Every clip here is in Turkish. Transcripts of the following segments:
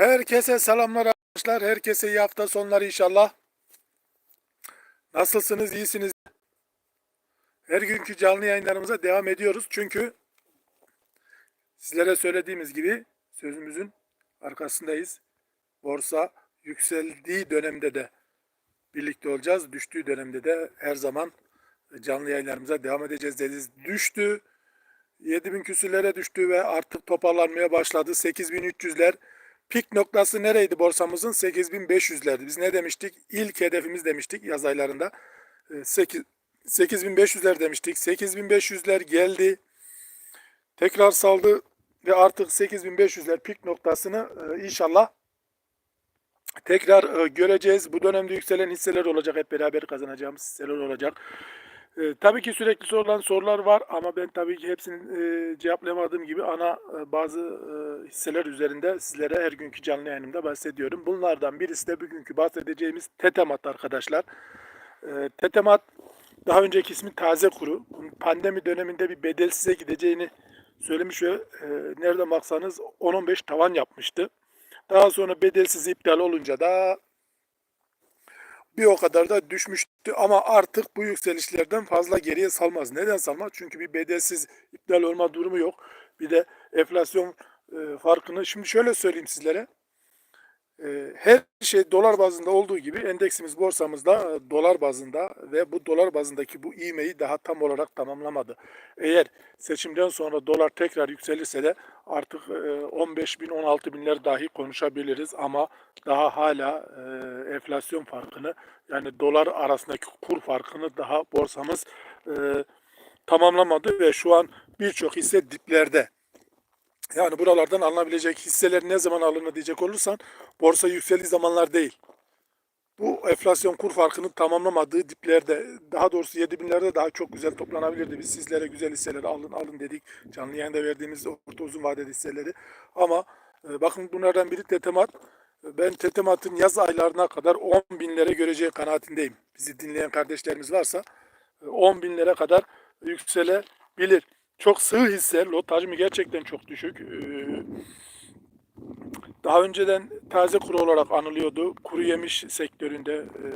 Herkese selamlar arkadaşlar. Herkese iyi hafta sonları inşallah. Nasılsınız? İyisiniz? Her günkü canlı yayınlarımıza devam ediyoruz. Çünkü sizlere söylediğimiz gibi sözümüzün arkasındayız. Borsa yükseldiği dönemde de birlikte olacağız. Düştüğü dönemde de her zaman canlı yayınlarımıza devam edeceğiz dediniz. Düştü. 7000 küsürlere düştü ve artık toparlanmaya başladı. 8300'ler Pik noktası nereydi borsamızın? 8500'lerdi. Biz ne demiştik? İlk hedefimiz demiştik yaz aylarında. Ee, 8 8500'ler demiştik. 8500'ler geldi. Tekrar saldı ve artık 8500'ler pik noktasını e, inşallah tekrar e, göreceğiz. Bu dönemde yükselen hisseler olacak. Hep beraber kazanacağımız hisseler olacak. E, tabii ki sürekli sorulan sorular var ama ben tabii ki hepsini e, cevaplayamadığım gibi ana e, bazı e, hisseler üzerinde sizlere her günkü canlı yayınımda bahsediyorum. Bunlardan birisi de bugünkü bahsedeceğimiz Tetemat arkadaşlar. E, Tetemat daha önceki ismi Taze Kuru. Pandemi döneminde bir bedelsize gideceğini söylemiş ve e, nereden baksanız 10-15 tavan yapmıştı. Daha sonra bedelsiz iptal olunca da bir o kadar da düşmüştü ama artık bu yükselişlerden fazla geriye salmaz. Neden salmaz? Çünkü bir bedelsiz iptal olma durumu yok. Bir de enflasyon e, farkını şimdi şöyle söyleyeyim sizlere. E, her şey dolar bazında olduğu gibi endeksimiz borsamızda e, dolar bazında ve bu dolar bazındaki bu ivmeyi daha tam olarak tamamlamadı. Eğer seçimden sonra dolar tekrar yükselirse de artık e, 15 bin 16 binler dahi konuşabiliriz ama daha hala e, enflasyon farkını yani dolar arasındaki kur farkını daha borsamız e, tamamlamadı ve şu an birçok hisse diplerde. Yani buralardan alınabilecek hisseler ne zaman alınır diyecek olursan borsa yükseldiği zamanlar değil. Bu enflasyon kur farkını tamamlamadığı diplerde daha doğrusu 7000'lerde daha çok güzel toplanabilirdi. Biz sizlere güzel hisseleri alın alın dedik. Canlı yayında verdiğimiz orta uzun vadeli hisseleri. Ama e, bakın bunlardan biri Tetemat. Ben Tetemat'ın yaz aylarına kadar 10 binlere göreceği kanaatindeyim. Bizi dinleyen kardeşlerimiz varsa e, 10 binlere kadar yükselebilir. Çok sığ hisse, lot hacmi gerçekten çok düşük. Ee, daha önceden taze kuru olarak anılıyordu. Kuru yemiş sektöründe e,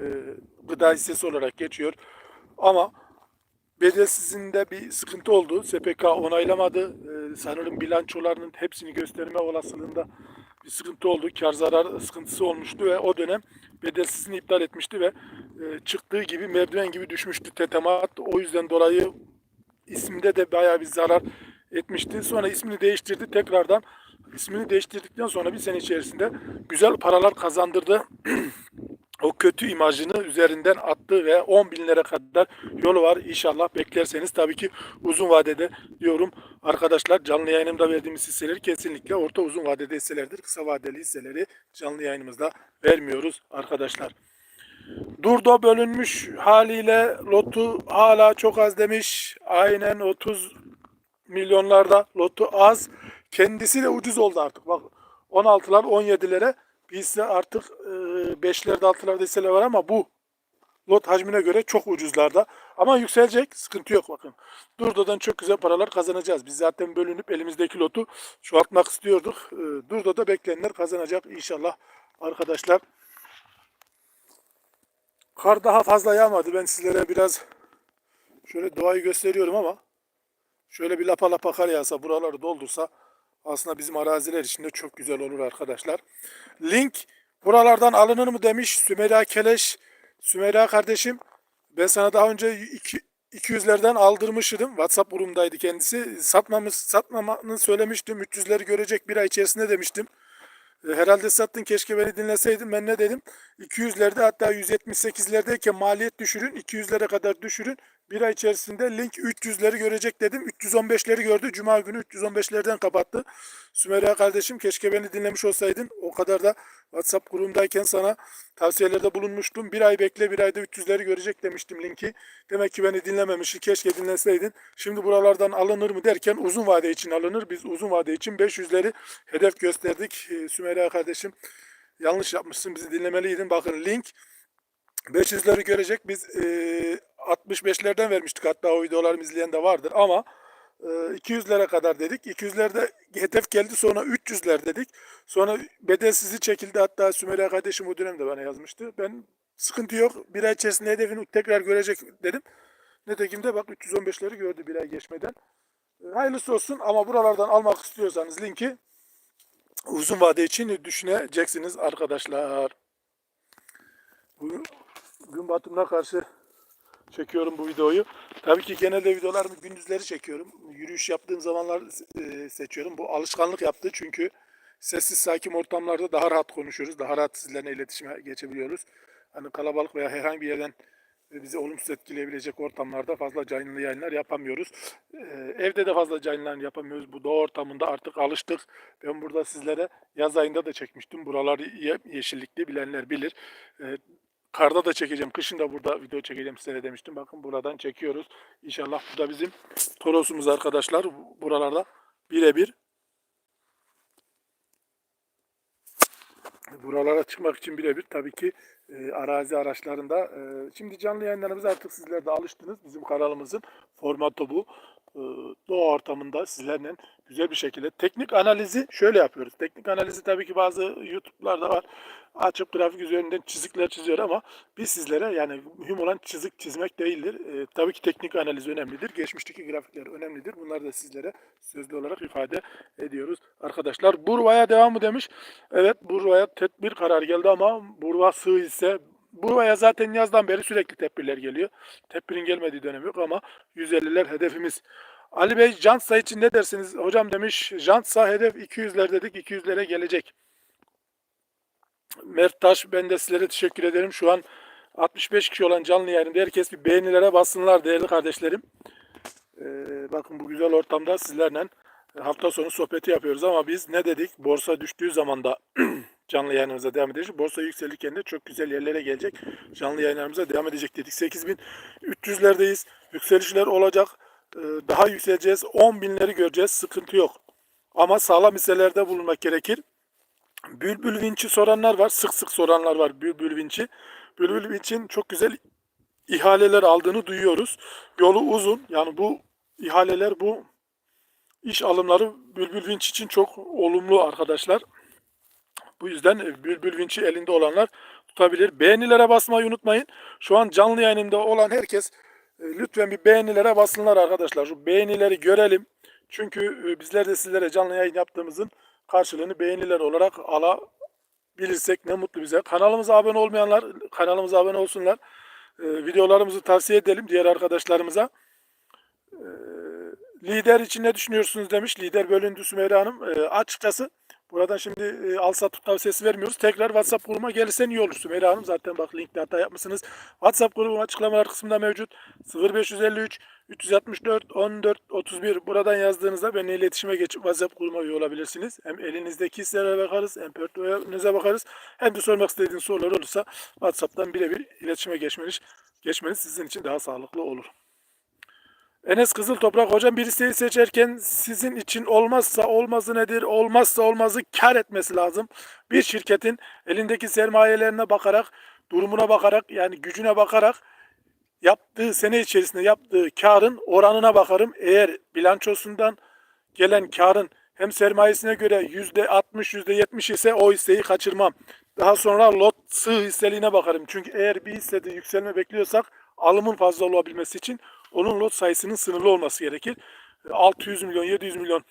gıda hissesi olarak geçiyor. Ama bedelsizinde bir sıkıntı oldu. SPK onaylamadı. Ee, sanırım bilançolarının hepsini gösterme olasılığında bir sıkıntı oldu. Kar zarar sıkıntısı olmuştu ve o dönem bedelsizini iptal etmişti ve e, çıktığı gibi merdiven gibi düşmüştü Tetemat. O yüzden dolayı isminde de bayağı bir zarar etmişti. Sonra ismini değiştirdi. Tekrardan ismini değiştirdikten sonra bir sene içerisinde güzel paralar kazandırdı. o kötü imajını üzerinden attı ve 10 binlere kadar yolu var. İnşallah beklerseniz tabii ki uzun vadede diyorum arkadaşlar canlı yayınımda verdiğimiz hisseleri kesinlikle orta uzun vadede hisselerdir. Kısa vadeli hisseleri canlı yayınımızda vermiyoruz arkadaşlar. Durdo bölünmüş haliyle lotu hala çok az demiş. Aynen 30 milyonlarda lotu az. Kendisi de ucuz oldu artık. Bak 16'lar 17'lere bizde artık e, 5'lerde 6'larda hisseler var ama bu lot hacmine göre çok ucuzlarda. Ama yükselecek. Sıkıntı yok bakın. Durdo'dan çok güzel paralar kazanacağız. Biz zaten bölünüp elimizdeki lotu çoğaltmak istiyorduk. E, Durdo'da bekleyenler kazanacak inşallah arkadaşlar. Kar daha fazla yağmadı. Ben sizlere biraz şöyle doğayı gösteriyorum ama şöyle bir lapa lapa kar yağsa buraları doldursa aslında bizim araziler içinde çok güzel olur arkadaşlar. Link buralardan alınır mı demiş Sümeyra Keleş. Sümeyra kardeşim ben sana daha önce iki, 200'lerden aldırmıştım. WhatsApp grubundaydı kendisi. Satmamız, satmamanı söylemiştim. 300'leri görecek bir ay içerisinde demiştim. E, Herhalde sattın keşke beni dinleseydin. Ben ne dedim? 200'lerde hatta 178'lerdeyken maliyet düşürün. 200'lere kadar düşürün. Bir ay içerisinde link 300'leri görecek dedim. 315'leri gördü. Cuma günü 315'lerden kapattı. Sümeyra kardeşim keşke beni dinlemiş olsaydın. O kadar da WhatsApp grubundayken sana tavsiyelerde bulunmuştum. Bir ay bekle bir ayda 300'leri görecek demiştim linki. Demek ki beni dinlememişsin. Keşke dinleseydin. Şimdi buralardan alınır mı derken uzun vade için alınır. Biz uzun vade için 500'leri hedef gösterdik. Ee, Sümeyra kardeşim yanlış yapmışsın. Bizi dinlemeliydin. Bakın link 500'leri görecek. Biz e, 65'lerden vermiştik. Hatta o videolarımı izleyen de vardır ama e, 200'lere kadar dedik. 200'lerde hedef geldi sonra 300'ler dedik. Sonra bedelsizi çekildi. Hatta Sümeyra kardeşim o dönemde bana yazmıştı. Ben sıkıntı yok. Bir ay içerisinde hedefini tekrar görecek dedim. Nitekim de bak 315'leri gördü bir ay geçmeden. E, Hayırlısı olsun ama buralardan almak istiyorsanız linki uzun vade için düşüneceksiniz arkadaşlar. Bu gün batımına karşı çekiyorum bu videoyu. Tabii ki genelde videolarımı gündüzleri çekiyorum. Yürüyüş yaptığım zamanlar e, seçiyorum. Bu alışkanlık yaptı çünkü sessiz sakin ortamlarda daha rahat konuşuyoruz. Daha rahat sizlerle iletişime geçebiliyoruz. Hani kalabalık veya herhangi bir yerden bizi olumsuz etkileyebilecek ortamlarda fazla canlı yayınlar yapamıyoruz. E, Evde de fazla canlı yayın yapamıyoruz. Bu doğa ortamında artık alıştık. Ben burada sizlere yaz ayında da çekmiştim. Buralar ye- yeşillikli bilenler bilir. E, Karda da çekeceğim. Kışın da burada video çekeceğim size demiştim. Bakın buradan çekiyoruz. İnşallah bu da bizim Toros'umuz arkadaşlar. Buralarda birebir buralara çıkmak için birebir tabii ki e, arazi araçlarında. e, şimdi canlı yayınlarımıza artık sizler de alıştınız. Bizim kanalımızın formatı bu. E, doğa ortamında sizlerle güzel bir şekilde teknik analizi şöyle yapıyoruz. Teknik analizi tabii ki bazı YouTube'larda var. Açıp grafik üzerinden çizikler çiziyor ama biz sizlere yani mühim olan çizik çizmek değildir. E, tabii ki teknik analiz önemlidir. Geçmişteki grafikler önemlidir. Bunları da sizlere sözlü olarak ifade ediyoruz. Arkadaşlar Burva'ya devamı demiş. Evet Burva'ya tedbir kararı geldi ama Burva sığ ise Burva'ya zaten yazdan beri sürekli tedbirler geliyor. Tedbirin gelmediği dönem yok ama 150'ler hedefimiz. Ali Bey Jantsa için ne dersiniz? Hocam demiş Jantsa hedef 200'ler dedik 200'lere gelecek. Mert Taş ben de sizlere teşekkür ederim. Şu an 65 kişi olan canlı yayında herkes bir beğenilere bassınlar değerli kardeşlerim. Ee, bakın bu güzel ortamda sizlerle hafta sonu sohbeti yapıyoruz ama biz ne dedik? Borsa düştüğü zaman da canlı yayınımıza devam edecek. Borsa yükselirken de çok güzel yerlere gelecek. Canlı yayınlarımıza devam edecek dedik. 8300'lerdeyiz. Yükselişler olacak. Ee, daha yükseleceğiz. 10 binleri göreceğiz. Sıkıntı yok. Ama sağlam hisselerde bulunmak gerekir. Bülbül vinçi soranlar var. Sık sık soranlar var bülbül vinçi. Bülbül vinçin çok güzel ihaleler aldığını duyuyoruz. Yolu uzun. Yani bu ihaleler bu iş alımları Bülbül Vinç için çok olumlu arkadaşlar. Bu yüzden e, Bülbül Vinç'i elinde olanlar tutabilir. Beğenilere basmayı unutmayın. Şu an canlı yayınımda olan herkes e, lütfen bir beğenilere basınlar arkadaşlar. Şu beğenileri görelim. Çünkü e, bizler de sizlere canlı yayın yaptığımızın karşılığını beğeniler olarak alabilirsek ne mutlu bize. Kanalımıza abone olmayanlar kanalımıza abone olsunlar. Videolarımızı tavsiye edelim diğer arkadaşlarımıza. Lider için ne düşünüyorsunuz demiş. Lider bölündü Sümeyra Hanım. Açıkçası buradan şimdi e, al sat tut tavsiyesi vermiyoruz. Tekrar WhatsApp grubuma gelirsen iyi olur Sümeyra Hanım. Zaten bak linkte hata yapmışsınız. WhatsApp grubum açıklamalar kısmında mevcut. 0553 364 14 31 buradan yazdığınızda benimle iletişime geçip WhatsApp grubuma üye olabilirsiniz. Hem elinizdeki hisselere bakarız, hem portföyünüze bakarız. Hem de sormak istediğiniz sorular olursa WhatsApp'tan birebir iletişime geçmeniz, geçmeniz sizin için daha sağlıklı olur. Enes Kızıl Toprak hocam bir listeyi seçerken sizin için olmazsa olmazı nedir? Olmazsa olmazı kar etmesi lazım. Bir şirketin elindeki sermayelerine bakarak, durumuna bakarak yani gücüne bakarak yaptığı sene içerisinde yaptığı karın oranına bakarım. Eğer bilançosundan gelen karın hem sermayesine göre %60 %70 ise o hisseyi kaçırmam. Daha sonra lot sığ hisseliğine bakarım. Çünkü eğer bir hissede yükselme bekliyorsak alımın fazla olabilmesi için onun lot sayısının sınırlı olması gerekir. 600 milyon 700 milyon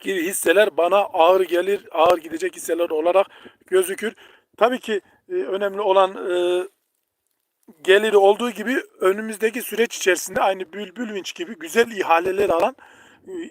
gibi hisseler bana ağır gelir, ağır gidecek hisseler olarak gözükür. Tabii ki e, önemli olan e, geliri olduğu gibi önümüzdeki süreç içerisinde aynı Bülbül Vinç gibi güzel ihaleler alan e,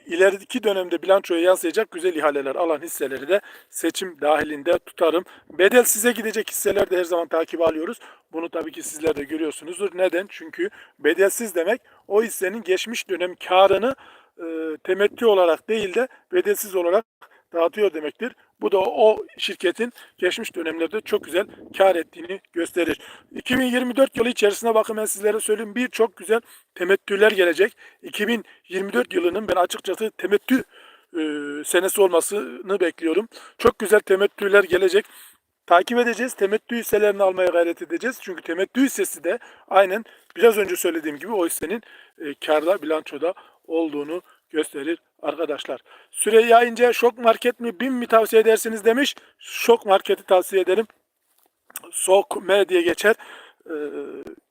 ilerideki dönemde bilançoya yansıyacak güzel ihaleler alan hisseleri de seçim dahilinde tutarım. Bedel size gidecek hisseler de her zaman takip alıyoruz. Bunu tabii ki sizler de görüyorsunuzdur. Neden? Çünkü bedelsiz demek o hissenin geçmiş dönem karını e, temettü olarak değil de bedelsiz olarak dağıtıyor demektir. Bu da o şirketin geçmiş dönemlerde çok güzel kar ettiğini gösterir. 2024 yılı içerisinde bakın ben sizlere söyleyeyim birçok güzel temettüler gelecek. 2024 yılının ben açıkçası temettü e, senesi olmasını bekliyorum. Çok güzel temettüler gelecek. Takip edeceğiz. Temettü hisselerini almaya gayret edeceğiz. Çünkü temettü hissesi de aynen biraz önce söylediğim gibi o hissenin e, karda, bilançoda olduğunu gösterir arkadaşlar. Süreyya İnce şok market mi BİM mi tavsiye edersiniz demiş. Şok marketi tavsiye ederim. Sok M diye geçer. Ee,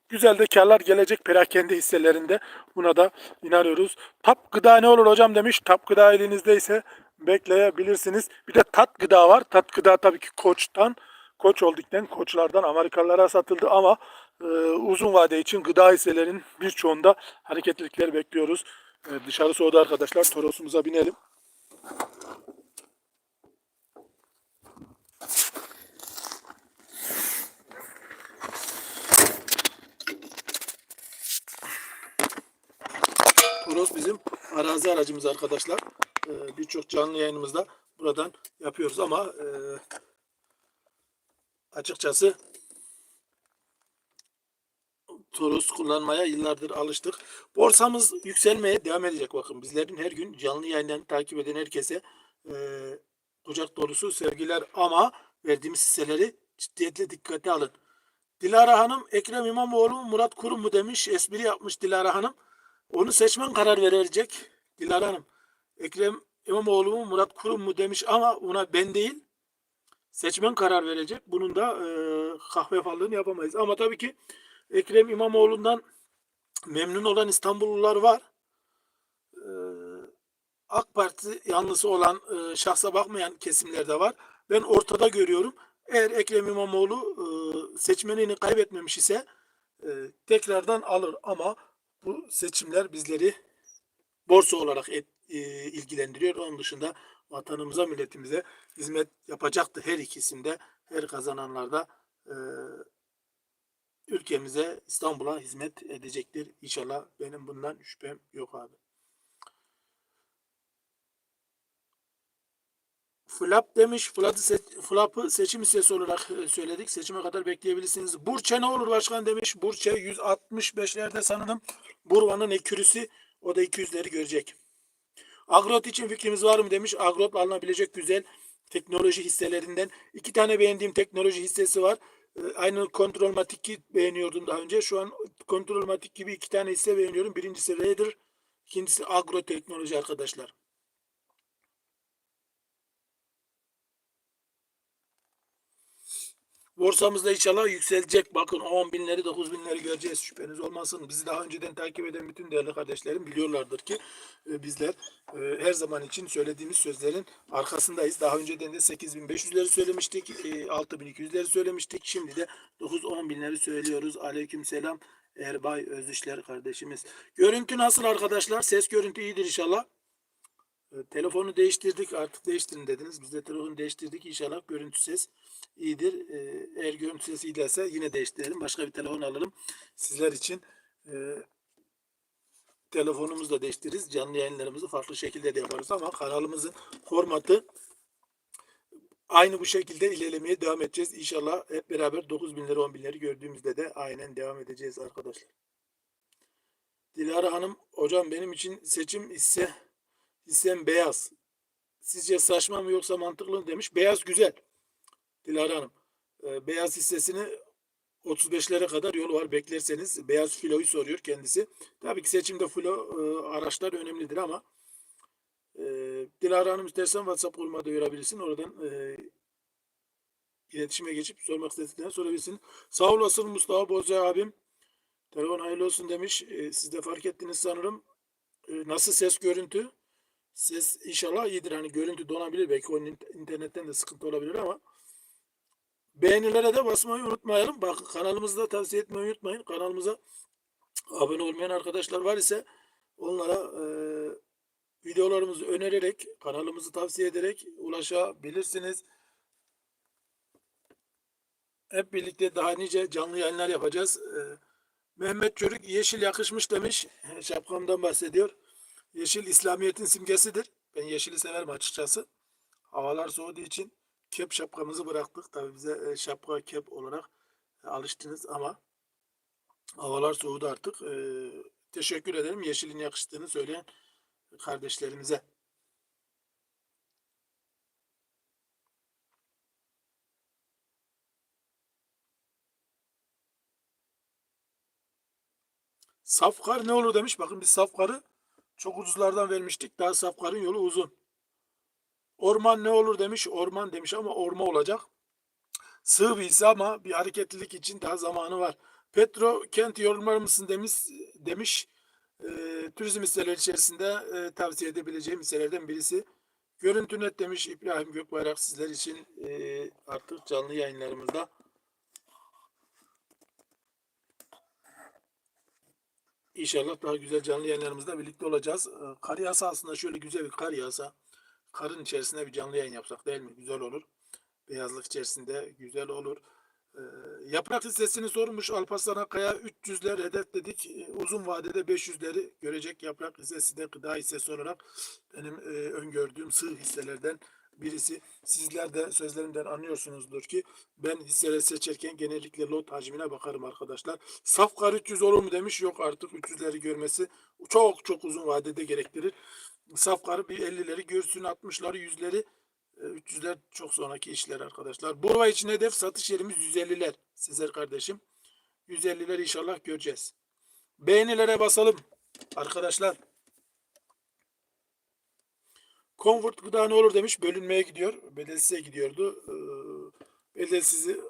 güzel de karlar gelecek perakende hisselerinde. Buna da inanıyoruz. Tap gıda ne olur hocam demiş. Tap gıda elinizdeyse bekleyebilirsiniz. Bir de tat gıda var. Tat gıda tabii ki koçtan. Koç olduktan koçlardan Amerikalılara satıldı ama e, uzun vade için gıda hisselerinin birçoğunda hareketlilikler bekliyoruz. E, dışarı soğudu arkadaşlar. Torosumuza binelim. Toros bizim arazi aracımız arkadaşlar. Ee, Birçok canlı yayınımızda buradan yapıyoruz ama e, açıkçası Toros kullanmaya yıllardır alıştık. Borsamız yükselmeye devam edecek bakın. Bizlerin her gün canlı yayından takip eden herkese e, kucak dolusu sevgiler ama verdiğimiz hisseleri ciddiyetle dikkate alın. Dilara Hanım Ekrem İmamoğlu mu Murat Kurum mu demiş. Espri yapmış Dilara Hanım. Onu seçmen karar verecek. Dilara Hanım. Ekrem İmamoğlu mu Murat Kurum mu demiş ama ona ben değil. Seçmen karar verecek. Bunun da e, kahve fallığını yapamayız. Ama tabii ki Ekrem İmamoğlu'ndan memnun olan İstanbullular var. E, AK Parti yanlısı olan e, şahsa bakmayan kesimler de var. Ben ortada görüyorum. Eğer Ekrem İmamoğlu e, seçmenini kaybetmemiş ise e, tekrardan alır ama bu seçimler bizleri borsa olarak et, e, ilgilendiriyor. Onun dışında vatanımıza, milletimize hizmet yapacaktır her ikisinde, her kazananlarda e, ülkemize, İstanbul'a hizmet edecektir. İnşallah benim bundan şüphem yok abi. Flap demiş. Flap'ı, se- Flap'ı seçim hissesi olarak e, söyledik. Seçime kadar bekleyebilirsiniz. Burçe ne olur başkan demiş. Burçe 165'lerde sanırım. Burvan'ın ekürüsü. O da 200'leri görecek. Agrot için fikrimiz var mı demiş. Agrot alınabilecek güzel teknoloji hisselerinden. iki tane beğendiğim teknoloji hissesi var. E, Aynı Kontrolmatik'i beğeniyordum daha önce. Şu an Kontrolmatik gibi iki tane hisse beğeniyorum. Birincisi Raider, ikincisi Agro Teknoloji arkadaşlar. Borsamızda inşallah yükselecek. Bakın 10 binleri 9 binleri göreceğiz. Şüpheniz olmasın. Bizi daha önceden takip eden bütün değerli kardeşlerim biliyorlardır ki e, bizler e, her zaman için söylediğimiz sözlerin arkasındayız. Daha önceden de 8500'leri söylemiştik. E, 6200'leri söylemiştik. Şimdi de 9-10 binleri söylüyoruz. Aleyküm selam. Erbay Özüşler kardeşimiz. Görüntü nasıl arkadaşlar? Ses görüntü iyidir inşallah. E, Telefonu değiştirdik artık değiştirin dediniz. Biz de telefonu değiştirdik inşallah görüntü ses iyidir. E, Eğer görüntü sesi iyi değilse yine değiştirelim. Başka bir telefon alırım sizler için. E, telefonumuzu da değiştiririz. Canlı yayınlarımızı farklı şekilde de yaparız ama kanalımızın formatı aynı bu şekilde ilerlemeye devam edeceğiz. İnşallah hep beraber 9 binleri 10 binleri gördüğümüzde de aynen devam edeceğiz arkadaşlar. Dilara Hanım hocam benim için seçim ise hissem beyaz. Sizce saçma mı yoksa mantıklı mı demiş. Beyaz güzel. Dilara Hanım. Ee, beyaz hissesini 35'lere kadar yol var beklerseniz. Beyaz filoyu soruyor kendisi. Tabii ki seçimde filo e, araçlar önemlidir ama e, Dilara Hanım istersen WhatsApp grubuma da görebilirsin. Oradan e, iletişime geçip sormak istediklerini sorabilirsin. Sağ olasın Mustafa Bozca abim. Telefon hayırlı olsun demiş. E, siz de fark ettiniz sanırım. E, nasıl ses görüntü? Ses inşallah iyidir. Hani görüntü donabilir. Belki onun in- internetten de sıkıntı olabilir ama beğenilere de basmayı unutmayalım. Bak kanalımızda tavsiye etmeyi unutmayın. Kanalımıza abone olmayan arkadaşlar var ise onlara e, videolarımızı önererek, kanalımızı tavsiye ederek ulaşabilirsiniz. Hep birlikte daha nice canlı yayınlar yapacağız. E, Mehmet Çörük yeşil yakışmış demiş. Şapkamdan bahsediyor. Yeşil İslamiyet'in simgesidir. Ben yeşili severim açıkçası. Havalar soğuduğu için kep şapkamızı bıraktık. Tabii bize e, şapka kep olarak e, alıştınız ama havalar soğudu artık. E, teşekkür ederim yeşilin yakıştığını söyleyen kardeşlerimize. Safkar ne olur demiş. Bakın biz safkarı Çok ucuzlardan vermiştik. Daha Safkar'ın yolu uzun. Orman ne olur demiş. Orman demiş ama orma olacak. Sığ bir hisse ama bir hareketlilik için daha zamanı var. Petro kent yorumlar mısın demiş. demiş. E, turizm hisseleri içerisinde e, tavsiye edebileceğim hisselerden birisi. Görüntü net demiş İbrahim Gökbayrak sizler için e, artık canlı yayınlarımızda. İnşallah daha güzel canlı yayınlarımızda birlikte olacağız. E, Kar yağsa aslında şöyle güzel bir kar yağsa karın içerisinde bir canlı yayın yapsak değil mi? Güzel olur. Beyazlık içerisinde güzel olur. Ee, yaprak hissesini sormuş Alparslan Akkaya 300'ler hedef dedik. Ee, uzun vadede 500'leri görecek yaprak hissesi de gıda hissesi olarak benim e, öngördüğüm sığ hisselerden birisi. Sizler de sözlerimden anlıyorsunuzdur ki ben hisseleri seçerken genellikle lot hacmine bakarım arkadaşlar. Safkar 300 olur mu demiş. Yok artık 300'leri görmesi çok çok uzun vadede gerektirir. Safkarı bir 50'leri görsün 60'ları 100'leri 300'ler e, çok sonraki işler arkadaşlar. Burma için hedef satış yerimiz 150'ler. Sezer kardeşim. 150'ler inşallah göreceğiz. Beğenilere basalım arkadaşlar. Comfort gıda ne olur demiş. Bölünmeye gidiyor. Bedelsize gidiyordu. Ee, bedelsizi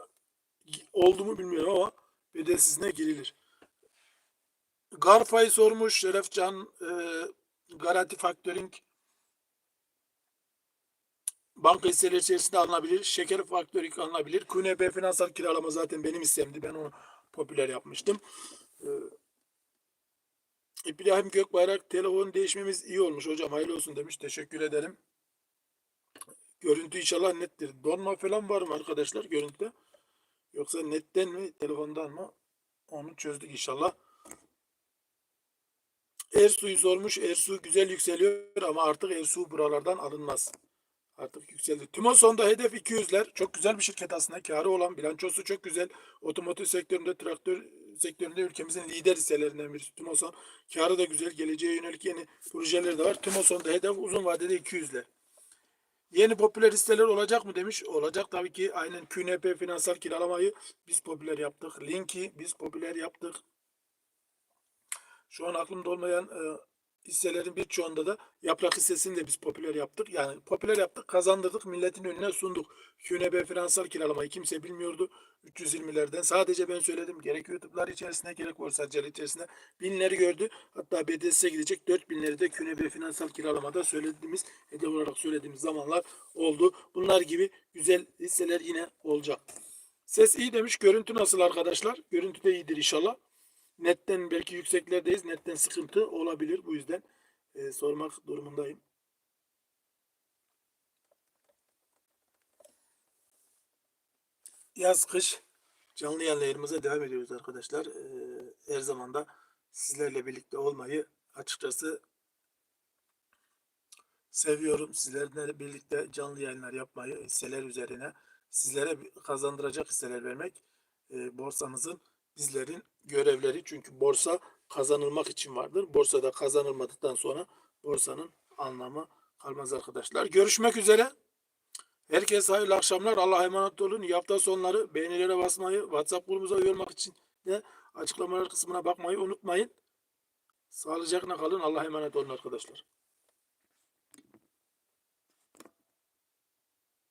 oldu mu bilmiyorum ama bedelsizine girilir. Garfa'yı sormuş Şerefcan. E, Garanti Factoring banka hisseleri içerisinde alınabilir. Şeker Factoring alınabilir. QNB finansal kiralama zaten benim istemdi. Ben onu popüler yapmıştım. Ee, İbrahim Gökbayrak telefon değişmemiz iyi olmuş hocam. Hayırlı olsun demiş. Teşekkür ederim. Görüntü inşallah nettir. Donma falan var mı arkadaşlar görüntüde? Yoksa netten mi telefondan mı? Onu çözdük inşallah. Ersu'yu sormuş. Ersu güzel yükseliyor ama artık Ersu buralardan alınmaz. Artık yükseldi. Tümoson'da hedef 200'ler. Çok güzel bir şirket aslında. Karı olan bilançosu çok güzel. Otomotiv sektöründe, traktör sektöründe ülkemizin lider hisselerinden birisi Tümoson. Karı da güzel. Geleceğe yönelik yeni projeleri de var. Tümoson'da hedef uzun vadede 200'ler. Yeni popüler hisseler olacak mı demiş. Olacak tabii ki. Aynen QNP finansal kiralamayı biz popüler yaptık. Link'i biz popüler yaptık. Şu an aklımda olmayan e, hisselerin birçoğunda da yaprak hissesini de biz popüler yaptık. Yani popüler yaptık, kazandırdık, milletin önüne sunduk. QNB finansal kiralamayı kimse bilmiyordu. 320'lerden sadece ben söyledim. Gerek YouTube'lar içerisinde gerek borsacılar içerisinde binleri gördü. Hatta BDS'e gidecek 4000'leri de QNB finansal kiralamada söylediğimiz, hedef olarak söylediğimiz zamanlar oldu. Bunlar gibi güzel hisseler yine olacak. Ses iyi demiş. Görüntü nasıl arkadaşlar? Görüntü de iyidir inşallah. Netten belki yükseklerdeyiz. Netten sıkıntı olabilir. Bu yüzden e, sormak durumundayım. Yaz kış canlı yayınlarımıza devam ediyoruz arkadaşlar. E, her zaman da sizlerle birlikte olmayı açıkçası seviyorum. Sizlerle birlikte canlı yayınlar yapmayı hisseler üzerine sizlere kazandıracak hisseler vermek e, borsamızın bizlerin görevleri. Çünkü borsa kazanılmak için vardır. Borsada kazanılmadıktan sonra borsanın anlamı kalmaz arkadaşlar. Görüşmek üzere. Herkese hayırlı akşamlar. Allah'a emanet olun. Hafta sonları beğenilere basmayı, WhatsApp grubumuza üye olmak için de açıklamalar kısmına bakmayı unutmayın. Sağlıcakla kalın. Allah'a emanet olun arkadaşlar.